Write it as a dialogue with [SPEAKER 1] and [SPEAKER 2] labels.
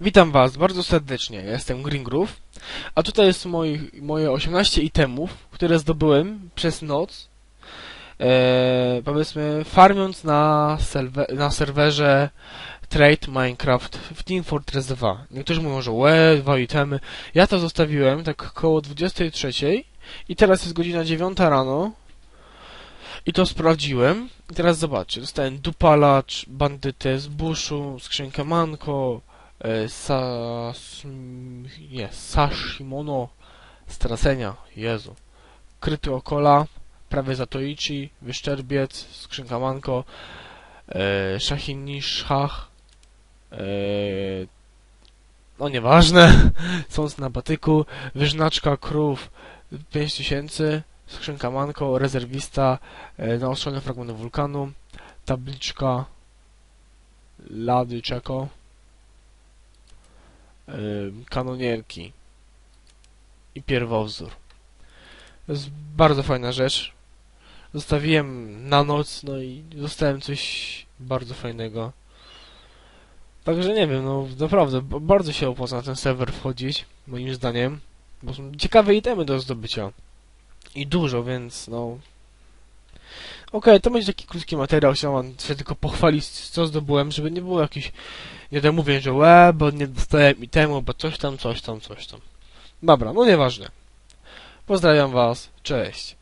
[SPEAKER 1] Witam Was bardzo serdecznie, jestem Green Groove, a tutaj jest moi, moje 18 itemów, które zdobyłem przez noc, e, powiedzmy farmiąc na, serwe, na serwerze Trade Minecraft w Team Fortress 2. Niektórzy mówią, że łe, dwa itemy. Ja to zostawiłem tak koło 23 i teraz jest godzina 9 rano i to sprawdziłem. I teraz zobaczcie, dostałem dupalacz, bandytę z buszu, skrzynkę manko, e, sas... nie, sashimono z tracenia, Jezu. Kryty okola, prawie zatoichi, wyszczerbiec, skrzynka manko, e, shahini shach, e, no nieważne, sąd na batyku, wyżnaczka krów 5000, skrzynka manko, rezerwista, e, naostrzone fragmenty wulkanu, tabliczka lady czeko, kanonierki i pierwowzór. To jest bardzo fajna rzecz. Zostawiłem na noc, no i dostałem coś bardzo fajnego. Także nie wiem, no naprawdę, bardzo się opłaca na ten serwer wchodzić, moim zdaniem, bo są ciekawe itemy do zdobycia. I dużo, więc no... Okej, to będzie taki krótki materiał, chciałem się tylko pochwalić, co zdobyłem, żeby nie było jakiś... Nie tak mówię, że łe, bo nie dostałem itemu, bo coś tam, coś tam, coś tam. Dobra, no nieważne. Pozdrawiam was, cześć.